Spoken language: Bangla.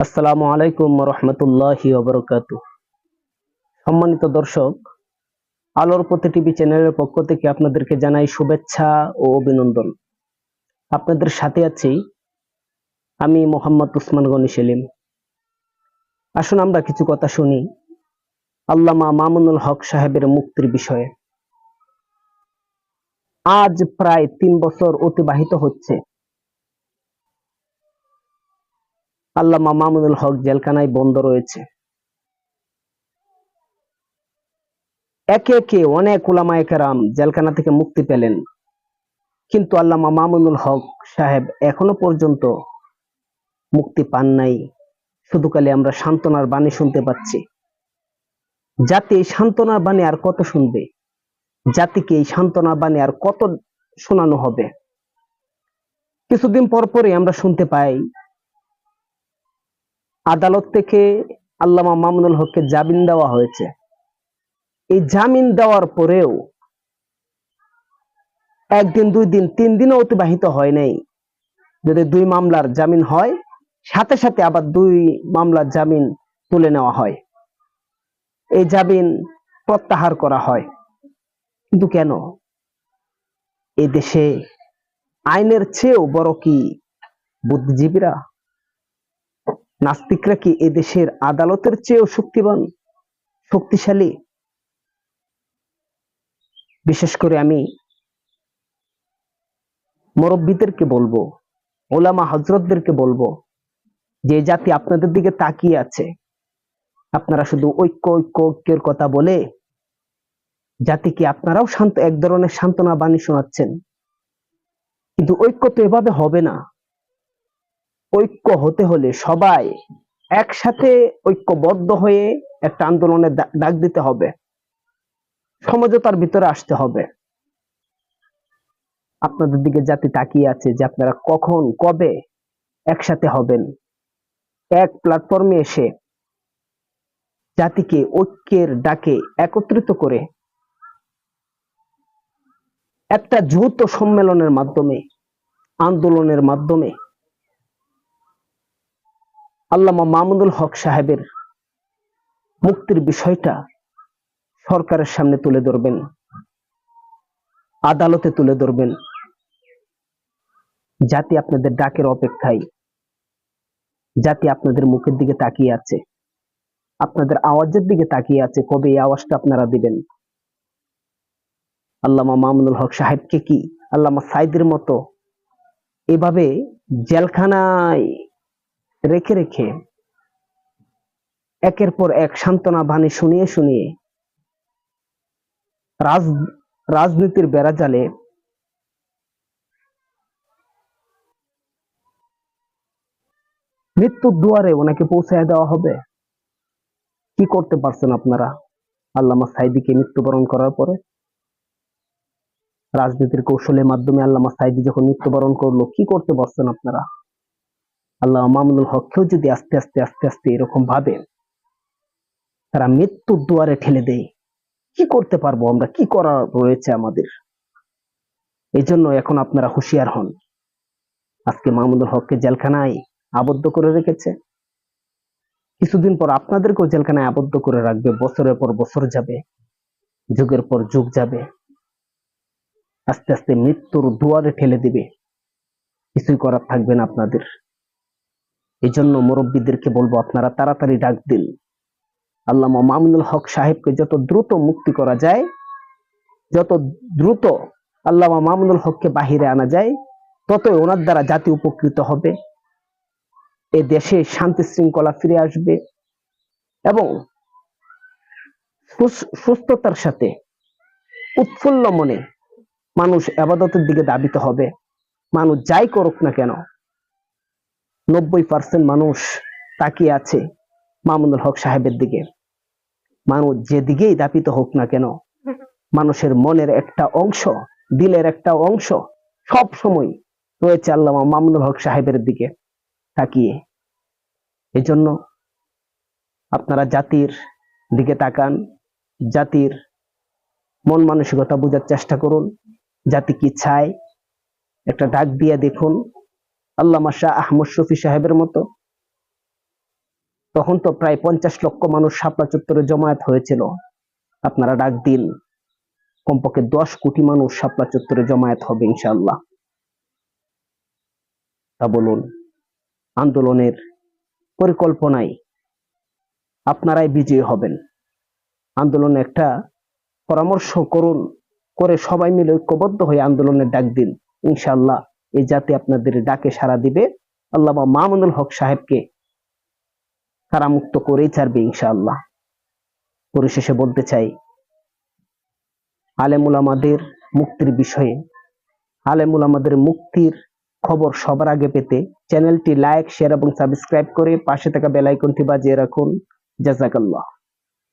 আসসালামু আলাইকুম রহমতুল্লাহি ওবরকাত। সম্মানিত দর্শক, আলোর পথে টিভি চ্যানেলের পক্ষ থেকে আপনাদেরকে জানাই শুভেচ্ছা ও অভিনন্দন। আপনাদের সাথে আছি আমি মোহাম্মদ উসমান গনি সেলিম। আসুন আমরা কিছু কথা শুনি আল্লামা মামুনুল হক সাহেবের মুক্তির বিষয়ে। আজ প্রায় তিন বছর অতিবাহিত হচ্ছে আল্লামা মামুনুল হক জেলখানায় বন্ধ রয়েছে। একে একে অনেক ওলামায়ে কেরাম জেলখানা থেকে মুক্তি পেলেন। কিন্তু আল্লামা মামুনুল হক সাহেব এখনও পর্যন্ত মুক্তি পান নাই। শুধু খালি আমরা সান্ত্বনার বাণী শুনতে পাচ্ছি। জাতি এই সান্ত্বনার বাণী আর কত শুনবে? জাতিকে এই সান্ত্বনার বাণী আর কত শোনানো হবে? কিছুদিন পর পরে আমরা শুনতে পাই আদালত থেকে আল্লামা মামুনুল হককে জামিন দেওয়া হয়েছে। এই জামিন দেওয়ার পরেও একদিন, দুই দিন, তিন দিনও অতিবাহিত হয় নাই। যদি দুই মামলার জামিন হয়, সাথে সাথে আবার দুই মামলার জামিন তুলে নেওয়া হয়। এই জামিন প্রত্যাহার করা হয়। কিন্তু কেন? এ দেশে আইনের চেয়েও বড় কি বুদ্ধিজীবীরা? নাস্তিকরা কি এদেশের আদালতের চেয়েও শক্তিবান, শক্তিশালী? বিশেষ করে আমি মুরব্বীদেরকে বলব, ওলামা হজরতদেরকে বলব, যে জাতি আপনাদের দিকে তাকিয়ে আছে, আপনারা শুধু ঐক্য ঐক্য, ঐক্যের কথা বলে জাতিকে আপনারাও শান্ত, এক ধরনের সান্ত্বনা বাণী শোনাচ্ছেন। কিন্তু ঐক্য তো এভাবে হবে না। ঐক্য হতে হলে সবাই একসাথে ঐক্যবদ্ধ হয়ে একটা আন্দোলনের ডাক দিতে হবে। সমঝোতার ভিতরে আসতে হবে। আপনাদের দিকে জাতি তাকিয়ে আছে যে আপনারা কখন, কবে একসাথে হবেন। এক প্ল্যাটফর্মে এসে জাতিকে ঐক্যের ডাকে একত্রিত করে একটা যৌথ সম্মেলনের মাধ্যমে, আন্দোলনের মাধ্যমে আল্লামা মামুনুল হক সাহেবের মুক্তির বিষয়টা সরকারের সামনে তুলে ধরবেন, আদালতে তুলে ধরবেন জাতি আপনাদের ডাকের অপেক্ষায় জাতি আপনাদের মুখের দিকে তাকিয়ে আছে, আপনাদের আওয়াজের দিকে তাকিয়ে আছে, কবে এই আওয়াজটা আপনারা দিবেন? আল্লামা মামুনুল হক সাহেবকে কি? আল্লামা সাইদের মতো এভাবে জেলখানায় রেখে রেখে একের পর এক সান্ত্বনা বাণী শুনিয়ে শুনিয়ে রাজ, রাজনীতির বেড়াজালে মৃত্যুর দুয়ারে ওনাকে পৌঁছায় দেওয়া হবে। কি করতে পারছেন আপনারা? আল্লামা সাইদিকে মৃত্যুবরণ করার পরে? রাজনীতির কৌশলের মাধ্যমে আল্লামা সাইদি যখন মৃত্যুবরণ করল, কি করতে পারছেন আপনারা? আল্লাহ মামুনুল হককেও যদি আস্তে আস্তে আস্তে আস্তে এরকম ভাবে তারা মৃত্যুর দুয়ারে ঠেলে দেয়, কি করতে পারব আমরা? কি করার রয়েছে আমাদের? এই জন্য এখন আপনারা হুঁশিয়ার হন। আজকে মামুনুল হককে জেলখানায় আবদ্ধ করে রেখেছে। কিছুদিন পর আপনাদেরকেও জেলখানায় আবদ্ধ করে রাখবে। বছরের পর বছর যাবে, যুগের পর যুগ যাবে। আস্তে আস্তে মৃত্যুর দুয়ারে ঠেলে দিবে। কিছুই করার থাকবে না আপনাদের। এই জন্য মুরব্বীদেরকে বলব, আপনারা তাড়াতাড়ি ডাক দিন। আল্লামা মামুনুল হক সাহেবকে যত দ্রুত মুক্তি করা যায়, যত দ্রুত আল্লামা মামুনুল হককে বাহিরে আনা যায়, ততই ওনার দ্বারা জাতি উপকৃত হবে। এ দেশে শান্তি শৃঙ্খলা ফিরে আসবে এবং সুস- সুস্থতার সাথে উৎফুল্ল মনে মানুষ আবাদতের দিকে দাবিত হবে। মানুষ যাই করুক না কেন নব্বই পার্সেন্ট মানুষ তাকিয়ে আছে মামুনুল হক সাহেবের দিকে। মানুষ যেদিকেই দাপিত হোক না কেন, মানুষের মনের একটা অংশ, দিলের একটা অংশ সব সময় রয়েছে আল্লামা মামুনুল হক সাহেবের দিকে তাকিয়ে। এজন্য আপনারা জাতির দিকে তাকান, জাতির মন মানসিকতা বোঝার চেষ্টা করুন, জাতি কি চায়, একটা ডাক দিয়ে দেখুন। আল্লামা শাহ আহমদ শফি সাহেবের মতো। তখন তো প্রায় পঞ্চাশ লক্ষ মানুষ শাপলা চত্বরে জমায়েত হয়েছিল। আপনারা ডাক দিন, কমপক্ষে দশ কোটি মানুষ শাপলা চত্বরে জমায়েত হবে ইনশাআল্লাহ। তা বলুন, আন্দোলনের পরিকল্পনায় আপনারাই বিজয়ী হবেন। আন্দোলনে একটা পরামর্শ করুন, করে সবাই মিলে ঐক্যবদ্ধ হয়ে আন্দোলনের ডাক দিন, ইনশাআল্লাহ। এই জাতি আপনাদের ডাকে সাড়া দিবে। আল্লাহ মামুনুল হক সাহেবকে কারামুক্ত করেই ছাড়বে ইনশাআল্লাহ। পরিশেষে বলতে চাই, আলেমুল আমাদের মুক্তির বিষয়ে, আলেমুল আমাদের মুক্তির খবর সবার আগে পেতে চ্যানেলটি লাইক, শেয়ার এবং সাবস্ক্রাইব করে পাশে থাকা বেল আইকনটি বাজিয়ে রাখুন। জাজাকাল্লাহ